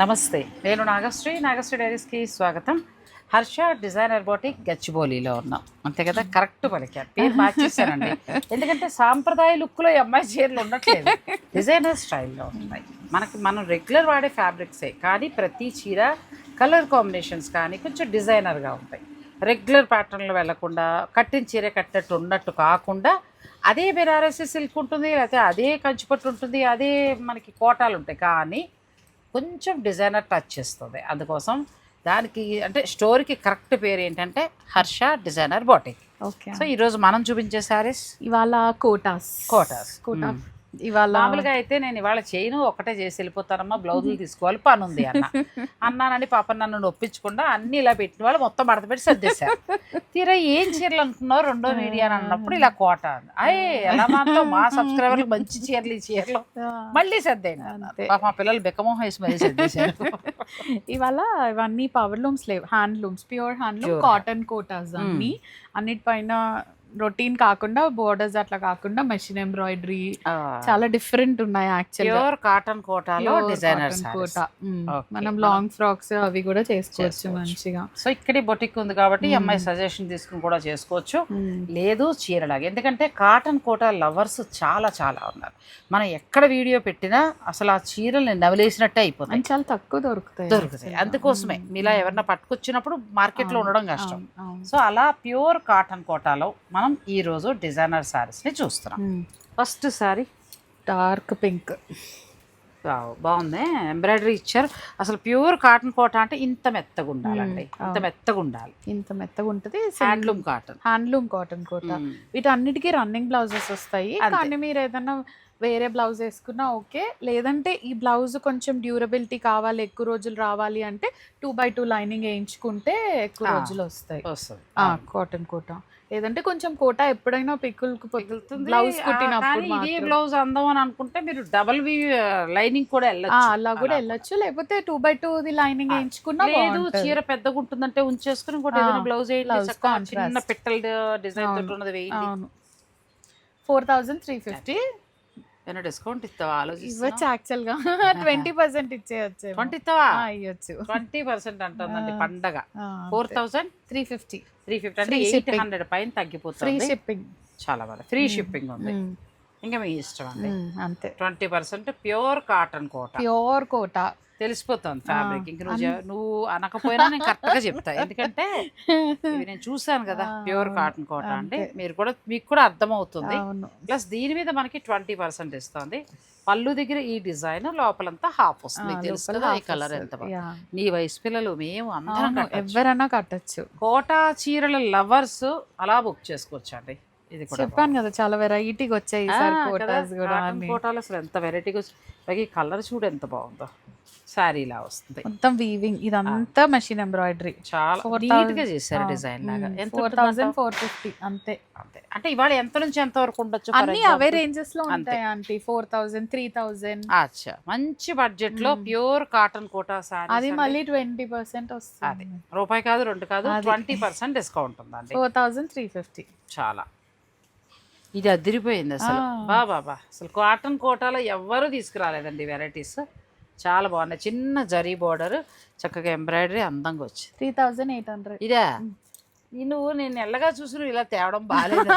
నమస్తే. నేను నాగశ్రీ నాగశ్రీ డైరీస్కి స్వాగతం. హర్ష డిజైనర్ బోటిక్ గచ్చిబౌలిలో ఉన్నాం. అంతే కదా? కరెక్ట్ పలికారు. పేరు మార్చేశానండి ఎందుకంటే సాంప్రదాయ లుక్లో ఈ అమ్మాయి చీరలు ఉండట్లేదు. డిజైనర్ స్టైల్లో ఉన్నాయి. మనకి మనం రెగ్యులర్ వాడే ఫ్యాబ్రిక్సే. కానీ ప్రతి చీర కలర్ కాంబినేషన్స్ కానీ కొంచెం డిజైనర్గా ఉంటాయి. రెగ్యులర్ ప్యాటర్న్లో వెళ్ళకుండా కట్టిన చీర కట్టినట్టు ఉన్నట్టు కాకుండా అదే బెనారసీ సిల్క్ ఉంటుంది లేకపోతే అదే కంచిపట్టు ఉంటుంది అదే మనకి కోటాలు ఉంటాయి. కానీ కొంచెం డిజైనర్ టచ్ చేస్తుంది. అందుకోసం దానికి అంటే స్టోరీకి కరెక్ట్ పేరు ఏంటంటే Harsha designer batik. Okay. So ఈరోజు మనం చూపించే శారీస్? ఇవాళ కోటాస్. కోటాస్. కోటా. ఇవాళ మామూలుగా అయితే నేను ఇవాళ చేయను ఒకటే చేసి వెళ్ళిపోతానమ్మా బ్లౌజులు తీసుకోవాలి పని ఉంది అన్న అన్నానని పాప నన్ను నొప్పించకుండా అన్ని ఇలా పెట్టిన వాళ్ళు మొత్తం మడత పెట్టి సర్దేశారు తీరా ఏం చీరలు అనుకున్నావు రెండో మీడియా అని అన్నప్పుడు ఇలా కోట. అయ్యే ఎలా మాత్రం మా సబ్స్క్రైబర్లు మంచి చీరలు ఈ చీరలు మళ్ళీ సర్దేయండి. పాప మా పిల్లలు బెక్కమోహం వేసి మరీ సర్దేశారు ఇవాళ ఇవన్నీ పవర్ లూమ్స్ లేవు handlooms pure handloom. Cotton Kotas అన్ని అన్నిటిపైన రొటీన్ కాకుండా బోర్డర్స్ అట్లా కాకుండా మెషిన్ ఎంబ్రాయిడరీ చాలా డిఫరెంట్ ఉన్నాయి యాక్చువల్లీ ప్యూర్ కాటన్ కోటాలో డిజైనర్ కోట. మనం లాంగ్ ఫ్రాక్స్ అవి కూడా చేసుకోవచ్చు. మంచిగా. సో ఇక్కడే బొటిక్ ఉంది కాబట్టి అమ్మాయి సజెషన్ తీసుకుని కూడా చేసుకోవచ్చు. లేదు చీరలాగా. ఎందుకంటే కాటన్ కోట లవర్స్ చాలా చాలా ఉన్నారు. మనం ఎక్కడ వీడియో పెట్టినా అసలు ఆ చీరల్ని నవలేసినట్టే అయిపోతాయి. అండ్ చాలా తక్కువ దొరుకుతాయి దొరుకుతాయి. అందుకోసమే. మీలా ఎవరన్నా పట్టుకొచ్చినప్పుడు మార్కెట్లో ఉండడం కష్టం. సో అలా ప్యూర్ కాటన్ కోటాలో మనం ఈ రోజు డిజైనర్ శారీస్ని చూస్తున్నాం. ఫస్ట్ శారీ. Dark pink. బాగుంది. ఎంబ్రాయిడరీ ఇచ్చారు. అసలు ప్యూర్ కాటన్ కోట అంటే ఇంత మెత్తగా ఉండాలండి. ఇంత మెత్తగా ఉండాలి. ఇంత మెత్తగా ఉంటది. Handloom cotton handloom cotton Kota. వీటన్నిటికీ రన్నింగ్ బ్లౌజెస్ వస్తాయి. కానీ మీరు ఏదైనా వేరే బ్లౌజ్ వేసుకున్నా ఓకే. లేదంటే ఈ బ్లౌజ్ కొంచెం డ్యూరబిలిటీ కావాలి ఎక్కువ రోజులు రావాలి అంటే టూ బై టూ లైనింగ్ వేయించుకుంటే ఎక్కువ. రోజులు వస్తాయి. వస్తుంది. కాటన్ కోట. లేదంటే కొంచెం కోట ఎప్పుడైనా పిక్కులకు మిగులుతుంది. బ్లౌజ్ కుట్టినప్పుడు ఇదే. బ్లౌజ్ అందం అని అనుకుంటే మీరు డబల్ వి లైనింగ్ కూడా వెళ్ళచ్చు అలా కూడా వెళ్ళొచ్చు లేకపోతే two by two the lining వేయించుకున్నా లేదు. చీర పెద్దగా ఉంటుందంటే ఉంచేసుకుని ఇంకోటి ఆ, ఏదైనా బ్లౌజ్. చిన్న పిట్టల డిజైన్. తోటి ఉన్నది ఫోర్ థౌజండ్ త్రీ ఫిఫ్టీ ఏమైనా డిస్కౌంట్ ఇస్తావా? ఇవ్వచ్చు ఆలోచిస్తా యాక్చువల్గా ట్వంటీ పర్సెంట్ ఇచ్చేయచ్చు ట్వంటీ ఇస్తావా? ఇవ్వచ్చు. ట్వంటీ పర్సెంట్ అంటుందండి. పండగ. Four thousand three fifty three fifty అంటే ఎయిట్. హండ్రెడ్ పైన ఫ్రీ తగ్గిపోతుంది షిప్పింగ్ చాలా బాగా. ఫ్రీ షిప్పింగ్ ఉంది. ఇంకా మీ ఇష్టం అండి. అంతే. Twenty percent pure cotton Kota. Pure Kota. తెలిసిపోతుంది ఫ్యాబ్రిక్ ఇంక నువ్వు నువ్వు అనకపోయినా నేను కరెక్ట్గా చెప్తా. ఎందుకంటే ఇవి నేను చూసాను కదా ప్యూర్. కాటన్ కోట అంటే. మీరు కూడా మీకు కూడా అర్థమవుతుంది. ప్లస్ దీని మీద మనకి ట్వంటీ పర్సెంట్ ఇస్తుంది. పళ్ళు దగ్గర ఈ డిజైన్ లోపలంతా హాఫ్ వస్తుంది. తెలుసు కదా ఈ కలర్ ఎంత నీ వయసు పిల్లలు మేము అందరం. ఎవరైనా కట్టచ్చు. కోట చీరల లవర్స్ అలా బుక్ చేసుకోవచ్చు అండి ఇది కూడా చెప్పాను కదా చాలా వెరైటీగా వచ్చాయి కోటాస్ కూడా. కోటాలు అసలు ఎంత వెరైటీగా ఈ కలర్ చూడు ఎంత బాగుందో. శారీ లా వస్తుంది. మొత్తం వీవింగ్ ఇదంతా మెషిన్ ఎంబ్రాయిడరీ చాలా నీట్గా చేశారు డిజైన్ లాగా. ఫోర్? థౌసండ్ ఫోర్ ఫిఫ్టీ అంతే. అంతే. అంటే ఇవాళ ఎంత నుంచి ఎంత వరకు ఉండొచ్చు అన్ని? అవే రేంజెస్లో. ఉంటాయి aunty? Four thousand three thousand అచ్చా. మంచి బడ్జెట్లో ప్యూర్ కాటన్ కోటా సారీ అది మళ్ళీ ట్వంటీ పర్సెంట్ అది. వస్తుంది రూపాయి కాదు రెండు కాదు అది. ట్వంటీ పర్సెంట్ డిస్కౌంట్ ఉందండి. ఫోర్ థౌసండ్ త్రీ ఫిఫ్టీ చాలా. ఇది అదిరిపోయింది అసలు. బాబా అసలు కాటన్ కోటాలో ఎవ్వరూ తీసుకురాలేదండి వెరైటీస్ చాలా బాగున్నాయి. చిన్న జరీ బోర్డర్ చక్కగా ఎంబ్రాయిడరీ అందంగా వచ్చింది. Three thousand eight hundred. ఇదే? నువ్వు నేను ఎల్లగా చూసి నువ్వు ఇలా తేవడం బాగాలేదు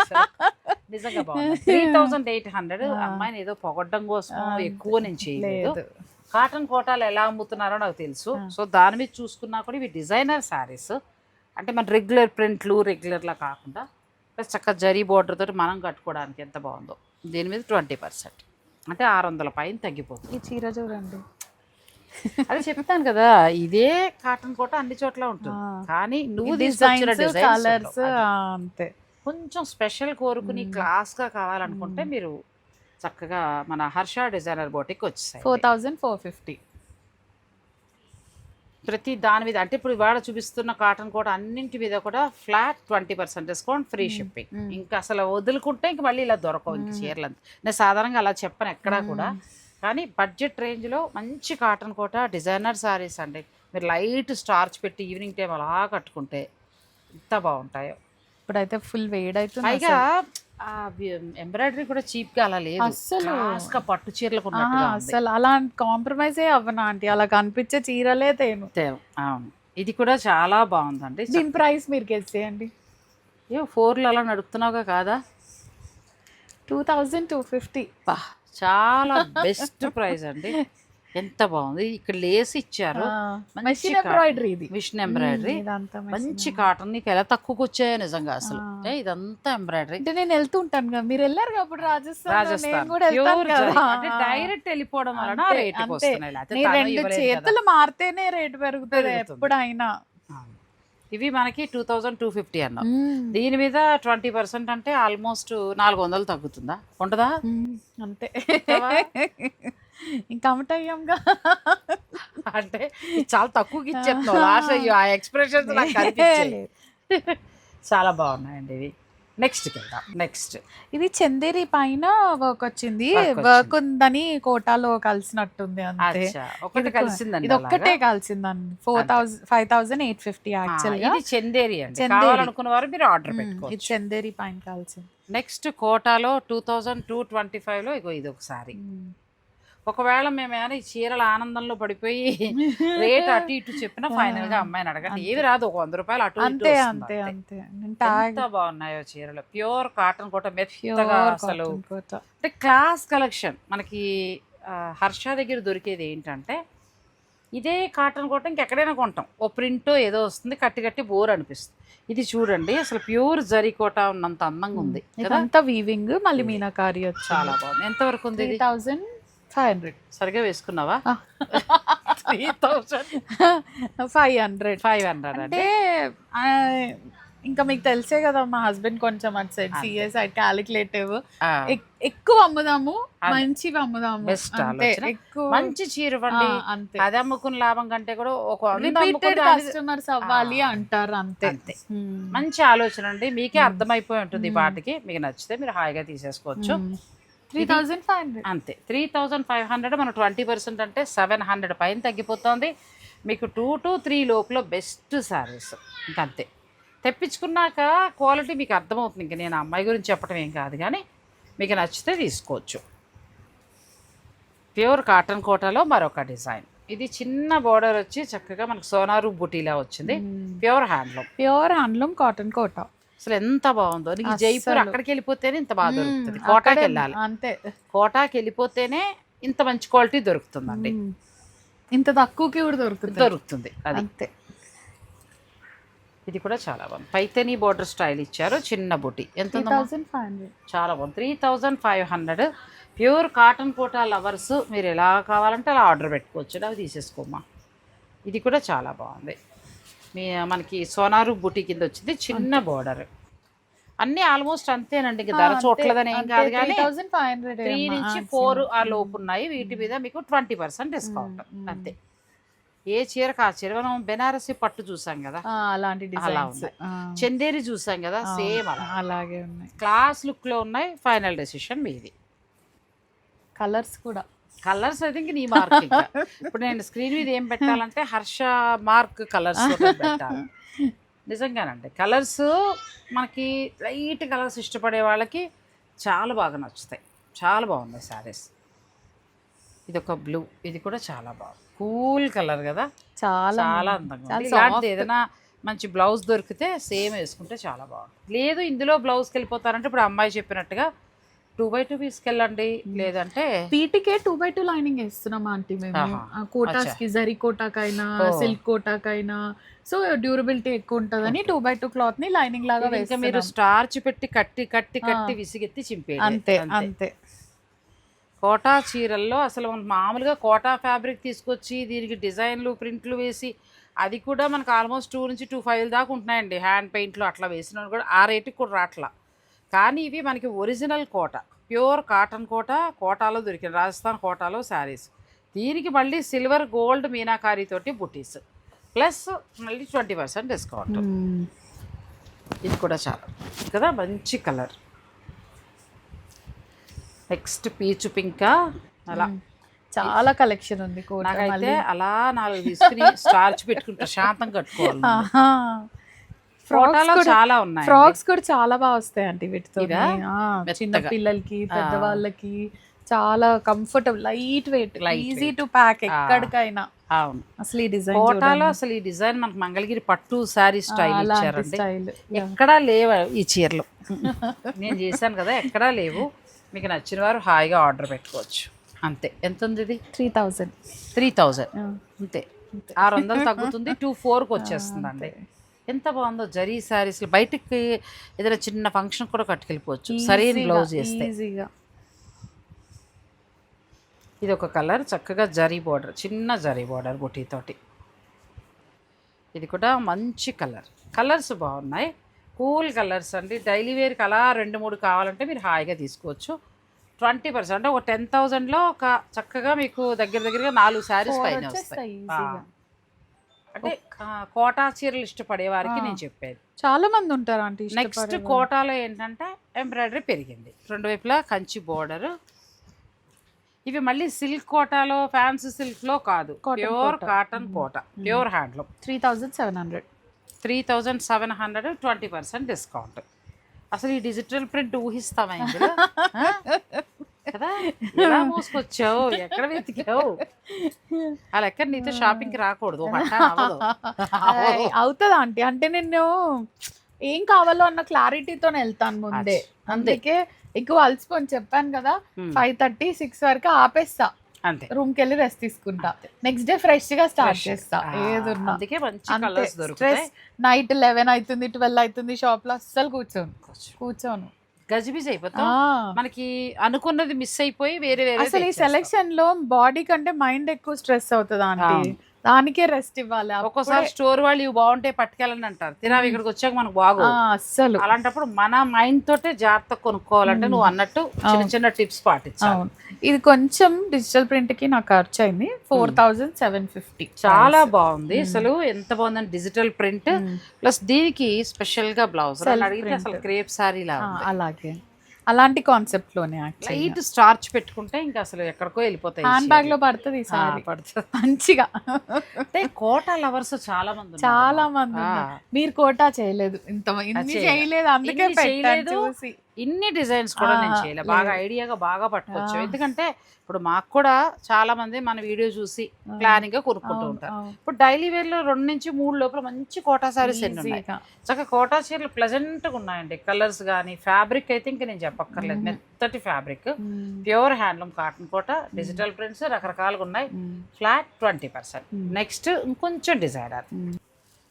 నిజంగా బాగుంది త్రీ థౌసండ్ ఎయిట్ హండ్రెడ్. అమ్మాయిని ఏదో పొగడ్డం కోసం ఎక్కువ నేను చేయలేదు. లేదు కాటన్ కోటాలు ఎలా అమ్ముతున్నారో నాకు తెలుసు. సో దాని మీద చూసుకున్నా కూడా ఇవి డిజైనర్ శారీస్. అంటే మన రెగ్యులర్ ప్రింట్లు రెగ్యులర్లా కాకుండా ప్లస్ చక్కగా జరీ బోర్డర్ తోటి మనం కట్టుకోవడానికి ఎంత బాగుందో. దీని మీద ట్వంటీ పర్సెంట్. అంటే ఆరు వందల పైన తగ్గిపోతుంది. ఈ చీర చూడండి. అది చెప్తాను కదా ఇదే కాటన్ కోట అన్ని చోట్ల ఉంటుంది. కానీ నువ్వు డిజైన్స్ కలర్స్. అంతే కొంచెం స్పెషల్ కోరుకుని. క్లాస్గా కావాలనుకుంటే. మీరు చక్కగా మన హర్ష డిజైనర్ బోటికి వచ్చేసాయి ఫోర్ థౌసండ్ ఫోర్ ఫిఫ్టీ ప్రతి దాని మీద అంటే ఇప్పుడు ఇవాళ చూపిస్తున్న కాటన్ కోట అన్నింటి మీద కూడా flat twenty percent discount free. Shipping. ఇంకా అసలు వదులుకుంటే ఇంక మళ్ళీ ఇలా దొరకవు ఇంక మ్మ్. చీరలు అంతా నేను సాధారణంగా అలా చెప్పను ఎక్కడా కూడా కానీ బడ్జెట్ రేంజ్లో మంచి కాటన్ కోట డిజైనర్ సారీస్ అండి. మీరు లైట్ స్టార్చ్ పెట్టి ఈవినింగ్ టైం అలా కట్టుకుంటే ఎంత బాగుంటాయో. ఇప్పుడైతే ఫుల్ వేడి అవుతుంది పైగా ఎంబ్రాయిడరీ కూడా చీప్గా అలా లేదు. గా పట్టు చీరలకు. అసలు అలా కాంప్రమైజే అవ్వనా ఆంటీ. అలా కనిపించే చీరలే తేను. అంతే, అవును. ఇది కూడా చాలా బాగుందండి. దీని ప్రైస్ మీరు గెస్ చేయండి. ఏ ఫోర్లు అలా నడుపుతున్నావుగా కాదా? Two thousand two fifty. బా. చాలా బెస్ట్ ప్రైస్ అండి. ఎంత బాగుంది. ఇక్కడ లేస్ ఇచ్చారు. మంచి ఎంబ్రాయిడరీ ఇది. మిషన్ ఎంబ్రాయిడరీ మంచి కాటన్ నీకు ఎలా తక్కువకి వచ్చాయో నిజంగా అసలు. ఇదంతా ఎంబ్రాయిడరీ అంటే నేను వెళ్తుంటాను కదా. మీరు వెళ్ళారు అప్పుడు రాజస్థాన్. రాజస్థాన్ అంటే డైరెక్ట్ వెళ్ళిపోవడం వలన. వస్తున్నాయి. తను రెండు. చేతులు మారితేనే రేట్ పెరుగుతుంది. ఎప్పుడైనా. ఇవి మనకి టూ థౌజండ్ టూ ఫిఫ్టీ అన్నాం. దీని మీద ట్వంటీ పర్సెంట్ అంటే ఆల్మోస్ట్ నాలుగు వందలు తగ్గుతుందా? మ్మ్. అంతే? ఇంకా అమ్మటయ్యాంగా అంటే చాలా తక్కువకి ఇచ్చేస్తున్నావు. లాస్ట్ అయ్యో ఆ ఎక్స్ప్రెషన్స్ నాకు చాలా బాగున్నాయండి ఇవి. నెక్స్ట్కి వెళ్దాం నెక్స్ట్. ఇది చందేరి పైన వర్క్ వచ్చింది. వర్క్ ఉందని కోటాలో కలిసినట్టుంది అంతే. ఒకటి ఇది కలిసిందండి ఇది ఒక్కటే కలిసిందండి. Four thousand five thousand eight fifty. Actual ఇది చందేరి అండి. కావాలనుకున్న వారు మీరు ఆర్డర్ మ్మ్. ఇది చందేరి పైన కలిసింది. నెక్స్ట్ కోటాలో టూ థౌజండ్ టూ ట్వంటీ ఫైవ్లో ఇగో ఇది ఒకసారి. ఒకవేళ మేము ఏమైనా ఈ చీరల ఆనందంలో పడిపోయి రేట్ అటు ఇటు చెప్పిన ఫైనల్గా అమ్మాయిని అడగండి. ఏవి రాదు ఒక వంద రూపాయలు అటు అంతే అంతే అంతే. ఎంత బాగున్నాయో చీరలు. ప్యూర్ కాటన్ కోట మెత్తగా అసలు. అంటే క్లాస్ కలెక్షన్. మనకి హర్ష దగ్గర దొరికేది ఏంటంటే ఇదే కాటన్ కోట ఇంకెక్కడైనా కొంటాం. ఓ ప్రింట్ ఏదో వస్తుంది కట్టి కట్టి బోర్ అనిపిస్తుంది. ఇది చూడండి అసలు ప్యూర్ జరీ కోట ఉన్నంత అందంగా ఉంది ఇదంతా వీవింగ్ మళ్ళీ మీనాకారి చాలా బాగుంది. ఎంతవరకు ఉంది థౌజండ్ ఫైవ్ హండ్రెడ్. సరిగా వేసుకున్నావా? Three thousand five hundred. Five hundred అంటే ఇంకా మీకు తెలిసే కదా మా హస్బెండ్ కొంచెం అటు సైడ్ సిఎస్ సైడ్ క్యాలిక్యులేటివ్ ఎక్కువ అమ్ముదాము. మంచివి అమ్ముదాము. ఎక్కువ. మంచి చీర అంతే. అది అమ్ముకున్న లాభం కంటే కూడా ఒక కస్టమర్స్ అవ్వాలి అంటారు అంతే. అంతే. మంచి ఆలోచన అండి. మీకే అర్థమైపోయి ఉంటుంది ఈ పాటకి. మీకు నచ్చితే మీరు హాయిగా తీసేసుకోవచ్చు. Three thousand five hundred. అంతే. త్రీ థౌజండ్ ఫైవ్ హండ్రెడ్ మన ట్వంటీ పర్సెంట్ అంటే సెవెన్ హండ్రెడ్ పైన తగ్గిపోతుంది. మీకు టూ టు త్రీ లోపల బెస్ట్ శారీస్ ఇంకంతే. తెప్పించుకున్నాక క్వాలిటీ మీకు అర్థమవుతుంది. ఇంక నేను అమ్మాయి గురించి చెప్పడం ఏం కాదు కానీ మీకు నచ్చితే తీసుకోవచ్చు. ప్యూర్ కాటన్ కోటాలో మరొక డిజైన్. ఇది చిన్న బోర్డర్ వచ్చి చక్కగా మనకు సోనారు బుటీలా వచ్చింది. Pure handloom. Pure handloom cotton Kota. అసలు ఎంత బాగుందో. నీకు జైపూర్. అక్కడికి వెళ్ళిపోతేనే ఇంత బాగా దొరుకుతుంది. కోటాకి వెళ్ళాలి. అంతే. కోటాకి వెళ్ళిపోతేనే ఇంత మంచి క్వాలిటీ దొరుకుతుందండి. ఇంత తక్కువకి కూడా దొరుకుతుంది. దొరుకుతుంది అది. అంతే. ఇది కూడా చాలా బాగుంది. పైతని బోర్డర్ స్టైల్ ఇచ్చారు. చిన్న బుటి. ఎంత చాలా బాగుంది. Three thousand five hundred. Pure cotton Kota lovers మీరు ఎలా కావాలంటే అలా ఆర్డర్ పెట్టుకోవచ్చు. అవి తీసేసుకోమ్మా. ఇది కూడా చాలా బాగుంది. మీ మనకి సోనారు బుటి కింద వచ్చింది చిన్న బోర్డర్ అన్నీ ఆల్మోస్ట్ అంతేనండి ఇంకా ధర చూడలేదని ఏం కాదు కానీ త్రీ నుంచి ఫోర్ ఆ లోపు ఉన్నాయి వీటి మీద మీకు ట్వంటీ పర్సెంట్ డిస్కౌంట్. అంతే. ఏ చీరకు ఆ చీర? మనం బెనారసి పట్టు చూసాం కదా? అలాంటి అలా ఉన్నాయి. చందేరి చూసాం కదా సేమ్ అలా. అలాగే ఉన్నాయి. క్లాస్ లుక్లో ఉన్నాయి ఫైనల్ డెసిషన్ మీది. కలర్స్ కూడా. కలర్స్ అయితే ఇంక నీ మార్క్ ఇప్పుడు నేను స్క్రీన్ మీద ఏం పెట్టాలంటే హర్ష మార్క్ కలర్స్ పెట్టాలి. నిజంగానండి. కలర్స్ మనకి లైట్ కలర్స్ ఇష్టపడే వాళ్ళకి చాలా బాగా నచ్చుతాయి. చాలా బాగున్నాయి శారీస్ ఇది ఒక బ్లూ ఇది కూడా చాలా బాగుంది. కూల్ కలర్ కదా. చాలా చాలా అందంగా ఇలాంటిది. ఏదైనా మంచి బ్లౌజ్ దొరికితే సేమ్ వేసుకుంటే చాలా బాగుంటుంది. లేదు ఇందులో బ్లౌజ్కి వెళ్ళిపోతారంటే ఇప్పుడు అమ్మాయి చెప్పినట్టుగా టూ బై టూ తీసుకెళ్ళండి. లేదంటే వీటికే టూ బై టూ లైనింగ్ వేస్తున్నాం ఆంటీ మేము? కోటాస్. కి జరీ కోటాకైనా. సిల్క్ కోటాకైనా. సో డ్యూరబిలిటీ ఎక్కువ ఉంటుందని టూ బై టూ క్లాత్ని లైనింగ్ లాగా ఇంకా మీరు స్టార్చ్ పెట్టి కట్టి కట్టి కట్టి. విసిగెత్తి చింపే అంతే అంతే. కోటా చీరల్లో అసలు మనం మామూలుగా కోటా ఫ్యాబ్రిక్ తీసుకొచ్చి దీనికి డిజైన్లు ప్రింట్లు వేసి అది కూడా మనకు ఆల్మోస్ట్ టూ నుంచి టూ ఫైవ్ దాకా ఉంటున్నాయండి. హ్యాండ్ పెయింట్లు అట్లా వేసిన కూడా ఆ రేటుకి కూడా రాట్లా కానీ ఇవి మనకి original Kota. Pure cotton Kota కోటాలో దొరికిన రాజస్థాన్ కోటాలో శారీస్. దీనికి మళ్ళీ సిల్వర్ గోల్డ్ మీనాకారి తోటి బుటీస్. ప్లస్ మళ్ళీ ట్వంటీ పర్సెంట్ డిస్కౌంట్. మ్మ్. ఇది కూడా చాలా. కదా? మంచి కలర్. Next peach pink. అలా. చాలా కలెక్షన్ ఉంది నాకైతే అలా నాలుగు తీసుకుని స్టార్చ్ పెట్టుకుని ప్రశాంతం కట్టుకోవాలి. కూడా చాలా ఉన్నాయి ఫ్రాక్స్ కూడా చాలా బాగా వస్తాయి అండి వీటితో? చిన్న. పిల్లలకి. పెద్దవాళ్ళకి చాలా comfortable light weight easy. To pack. ఎక్కడికైనా. అవును. అసలు ఈ డిజైన్ కోటాలో అసలు ఈ డిజైన్ మనకు మంగళగిరి పట్టు శారీ స్టైల్ ఇచ్చారండి. స్టైల్. ఎక్కడా లేవు ఈ చీరలు. నేను చేశాను కదా ఎక్కడా లేవు. మీకు నచ్చిన వారు హాయిగా ఆర్డర్ పెట్టుకోవచ్చు. అంతే. ఎంత ఉంది ఇది త్రీ థౌజండ్ త్రీ థౌజండ్ అంతే. ఆరు వందలు తగ్గుతుంది టూ ఫోర్కి వచ్చేస్తుందండి. ఎంత బాగుందో జరీ శారీస్ బయటికి ఏదైనా చిన్న ఫంక్షన్ కూడా కట్టుకెళ్ళిపోవచ్చు. సరైన బ్లౌజ్ వేస్తే. ఈజీగా ఇది ఒక కలర్ చక్కగా జరీ బార్డర్ చిన్న జరీ బార్డర్ బుటీతోటి. ఇది కూడా మంచి కలర్. కలర్స్ బాగున్నాయి. కూల్ కలర్స్ అండి. డైలీ వేర్కి అలా రెండు మూడు కావాలంటే మీరు హాయిగా తీసుకోవచ్చు. ట్వంటీ పర్సెంట్ అంటే ఒక టెన్ థౌజండ్లో ఒక చక్కగా మీకు దగ్గర దగ్గరగా నాలుగు శారీస్ పైన వస్తాయి. అంటే కోటా చీరలు ఇష్టపడే వారికి నేను చెప్పేది. చాలా మంది ఉంటారు ఆంటీ నెక్స్ట్ కోటాలో ఏంటంటే ఎంబ్రాయిడరీ పెరిగింది. రెండు వైపులా కంచి బోర్డర్. ఇవి మళ్ళీ సిల్క్ కోటాలో ఫ్యాన్సీ సిల్క్లో కాదు. Cotton pure Kota. Cotton Kota. Pure handloom. Three thousand seven hundred. Three thousand seven hundred twenty percent discount. అసలు ఈ డిజిటల్ ప్రింట్ ఊహిస్తామా ఇందులో? ఆ? కదా ఎలా మోసుకొచ్చావు ఎక్కడ వెతికావు ఆ లెక్క నీతో షాపింగ్కి రాకూడదు. అవుతుంది ఆంటీ అంటే నేను ఏం కావాలో అన్న క్లారిటీతో వెళ్తాను ముందే. అందుకే ఎక్కువ అలసిపోని చెప్పాను కదా. ఫైవ్ థర్టీ సిక్స్ వరకు ఆపేస్తా. అంతే. రూమ్కి వెళ్ళి రెస్ట్ తీసుకుంటా నెక్స్ట్ డే ఫ్రెష్గా స్టార్ట్. చేస్తా. ఏదున్నా. అందుకే మంచి దొరుకుతాయి. నైట్ లెవెన్ అవుతుంది ట్వెల్వ్ అవుతుంది షాప్లో అస్సలు కూర్చోను. కూర్చోను. గజిబిజి అయిపోతాం. మనకి అనుకున్నది మిస్ అయిపోయి వేరే వేరే అసలు ఈ. సెలెక్షన్లో బాడీ కంటే మైండ్ ఎక్కువ స్ట్రెస్ అవుతుంది అవును. దానికే రెస్ట్ ఇవ్వాలి. ఒక్కోసారి స్టోర్ వాళ్ళు ఇవి బాగుంటే పట్టుకెళ్ళని అంటారు. తినావి ఇక్కడికి వచ్చాక మనకు బాగు అస్సలు. అలాంటప్పుడు మన మైండ్ తోటే జాగ్రత్త కొనుక్కోవాలంటే నువ్వు అన్నట్టు చిన్న చిన్న టిప్స్ పాటించాలి. అవును. ఇది కొంచెం డిజిటల్ ప్రింట్కి నాకు ఖర్చు అయింది. ఫోర్ థౌజండ్ సెవెన్ ఫిఫ్టీ చాలా బాగుంది. అసలు ఎంత బాగుందండి డిజిటల్ ప్రింట్ ప్లస్ దీనికి స్పెషల్గా బ్లౌజ్ అసలు క్రేప్ సారీ లా అలాగే. అలాంటి కాన్సెప్ట్లోనే లైట్ స్టార్చ్ పెట్టుకుంటే ఇంకా అసలు ఎక్కడికో వెళ్ళిపోతాయి హ్యాండ్ బ్యాగ్లో పడుతుంది ఈ ఆ, సారీ పడుతుంది మంచిగా అంటే కోట లవర్స్ చాలా మంది. చాలా మంది. మీరు కోటా చేయలేదు ఇంత ఇన్ని చేయలే. చేయలేదు అందుకే చేయలేదు. ఇన్ని డిజైన్స్ కూడా నేను చేయలే. బాగా ఐడియాగా బాగా పట్టుకోవచ్చు ఎందుకంటే ఇప్పుడు మాకు కూడా చాలా మంది మన వీడియో చూసి ప్లానింగ్గా కొనుక్కుంటూ ఉంటారు. ఇప్పుడు డైలీ వేర్లో రెండు నుంచి మూడు లోపల మంచి కోటా సారీస్ ఎన్ని ఉన్నాయి. చక్కగా కోటా చీరలు ప్లెజెంట్గా ఉన్నాయండి. కలర్స్ కానీ ఫ్యాబ్రిక్ అయితే ఇంకా నేను చెప్పక్కర్లేదు. మెత్తటి fabric. Pure handloom cotton Kota digital prints రకరకాలుగా ఉన్నాయి. ఫ్లాట్ ట్వంటీ పర్సెంట్ నెక్స్ట్ ఇంకొంచెం డిజైనర్.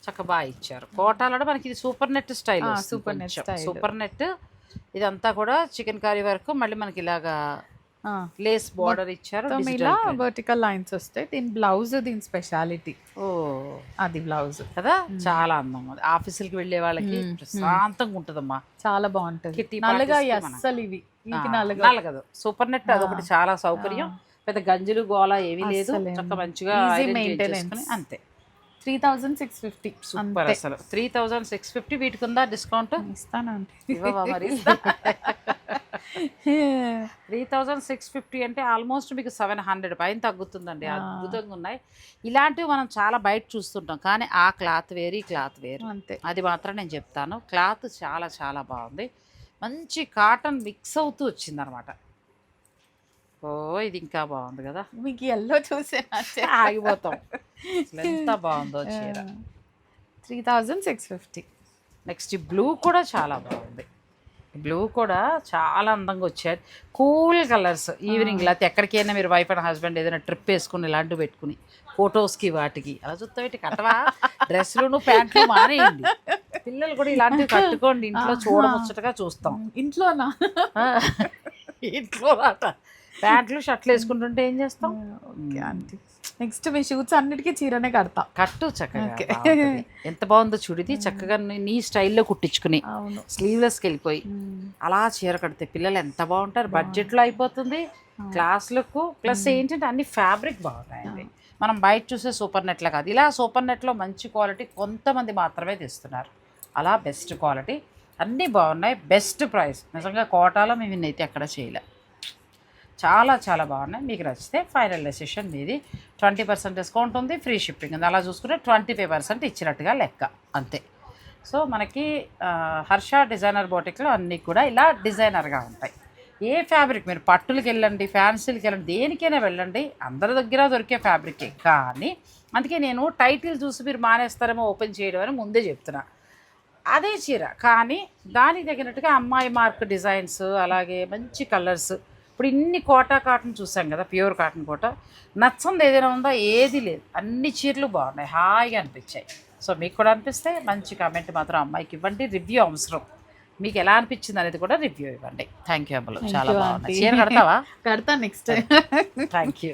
చక్కగా బాగా ఇచ్చారు. కోటాలో మనకి ఇది super net style net style. Super net ఇదంతా కూడా చికెన్ కర్రీ వరకు మళ్ళీ మనకి ఇలాగా. లేస్ బార్డర్ ఇచ్చారు ఇలా. వర్టికల్ లైన్స్ వస్తాయి. దీని బ్లౌజ్ దీని స్పెషాలిటీ ఓ. అది బ్లౌజ్ కదా? చాలా అందం ఉంది. ఆఫీసులకి వెళ్ళే వాళ్ళకి ప్రశాంతంగా ఉంటుందమ్మా. చాలా బాగుంటది. నల్లగా. అస్సలు ఇవి. వీటి ఆ, నల్లగా నలగదు. సూపర్ నెట్ అదొకటి చాలా సౌకర్యం. పెద్ద గంజులు గోల ఏమీ లేదు. చక్క మంచిగా అంతే. Three thousand six fifty. Super అసలు. త్రీ థౌజండ్ సిక్స్ ఫిఫ్టీ వీటికి ఉందా డిస్కౌంట్ ఇస్తానండి మరి? త్రీ థౌజండ్ సిక్స్ ఫిఫ్టీ అంటే ఆల్మోస్ట్ మీకు సెవెన్ హండ్రెడ్ పైన తగ్గుతుందండి. అద్భుతంగా ఉన్నాయి. ఇలాంటివి మనం చాలా బయట చూస్తుంటాం. కానీ ఆ క్లాత్ వేరు ఈ క్లాత్ వేరు. అంతే. అది మాత్రం నేను చెప్తాను. క్లాత్ చాలా చాలా బాగుంది. మంచి కాటన్ మిక్స్ అవుతూ వచ్చిందనమాట. ఓ ఇది ఇంకా బాగుంది కదా. మీకు ఎల్లో చూసే ఆగిపోతాం. ఎంత బాగుందో చీర. Three thousand six fifty. Next blue కూడా చాలా బాగుంది. బ్లూ కూడా చాలా అందంగా వచ్చాయి. కూల్ కలర్స్ ఈవినింగ్ లేకపోతే ఎక్కడికైనా మీరు వైఫ్ అండ్ హస్బెండ్ ఏదైనా ట్రిప్ వేసుకుని ఇలాంటివి పెట్టుకుని ఫొటోస్కి వాటికి. అలా చూస్తా పెట్టి కట్టవా డ్రెస్సులు ప్యాంట్లు మానేయండి. పిల్లలు కూడా ఇలాంటివి కట్టుకోండి. ఇంట్లో చూడముచ్చటగా చూస్తాం. ఇంట్లోనా? ఇంట్లో ప్యాంట్లు షర్ట్లు వేసుకుంటుంటే ఏం చేస్తాం? ఓకే ఆంటీ నెక్స్ట్ మీ షూట్స్ అన్నిటికీ చీరనే కడతా. కట్టు చక్కగా. ఎంత బాగుందో చూడిది చక్కగా నీ- స్టైల్లో కుట్టించుకుని స్లీవ్లెస్కి వెళ్ళిపోయి అలా చీర కడితే పిల్లలు ఎంత బాగుంటారు? బడ్జెట్లో అయిపోతుంది క్లాస్లకు ప్లస్ ఏంటంటే అన్ని ఫ్యాబ్రిక్ బాగున్నాయండి. మనం బయట చూసే సూపర్ నెట్లో కాదు. ఇలా సూపర్ నెట్లో మంచి క్వాలిటీ కొంతమంది మాత్రమే తెస్తున్నారు. అలా బెస్ట్ క్వాలిటీ అన్నీ బాగున్నాయి. బెస్ట్ ప్రైస్ నిజంగా కోటాలో మేము ఇన్నైతే ఎక్కడ చేయలే. చాలా చాలా బాగున్నాయి. మీకు నచ్చితే ఫైనల్ డెసిషన్ మీది. ట్వంటీ పర్సెంట్ డిస్కౌంట్ ఉంది ఫ్రీ షిప్పింగ్ ఉంది. అలా చూసుకుంటే ట్వంటీ ఫైవ్ పర్సెంట్ ఇచ్చినట్టుగా లెక్క. అంతే. సో మనకి హర్ష డిజైనర్ బోటిక్లో అన్నీ కూడా ఇలా డిజైనర్గా ఉంటాయి. ఏ ఫ్యాబ్రిక్? మీరు పట్టులకి వెళ్ళండి ఫ్యాన్సీలకి వెళ్ళండి దేనికైనా వెళ్ళండి. అందరి దగ్గర దొరికే ఫ్యాబ్రికే. కానీ అందుకే నేను టైటిల్ చూసి మీరు మానేస్తారేమో ఓపెన్ చేయడం అని ముందే చెప్తున్నా. అదే చీర. కానీ దానికి తగినట్టుగా అమ్మాయి మార్క్ డిజైన్స్ అలాగే మంచి కలర్స్ ఇప్పుడు ఇన్ని కోటా కాటన్ చూసాం కదా ప్యూర్ కాటన్ కోట. నచ్చంది ఏదైనా ఉందా? ఏది లేదు. అన్ని చీరలు బాగున్నాయి. హాయిగా అనిపించాయి. సో మీకు కూడా అనిపిస్తే మంచి కామెంట్ మాత్రం అమ్మాయికి ఇవ్వండి. రివ్యూ అవసరం. మీకు ఎలా అనిపించింది అనేది కూడా రివ్యూ ఇవ్వండి. థ్యాంక్ యూ అమ్మలు చాలా aunty. చీర కడతావా? కడతా నెక్స్ట్ థ్యాంక్ యూ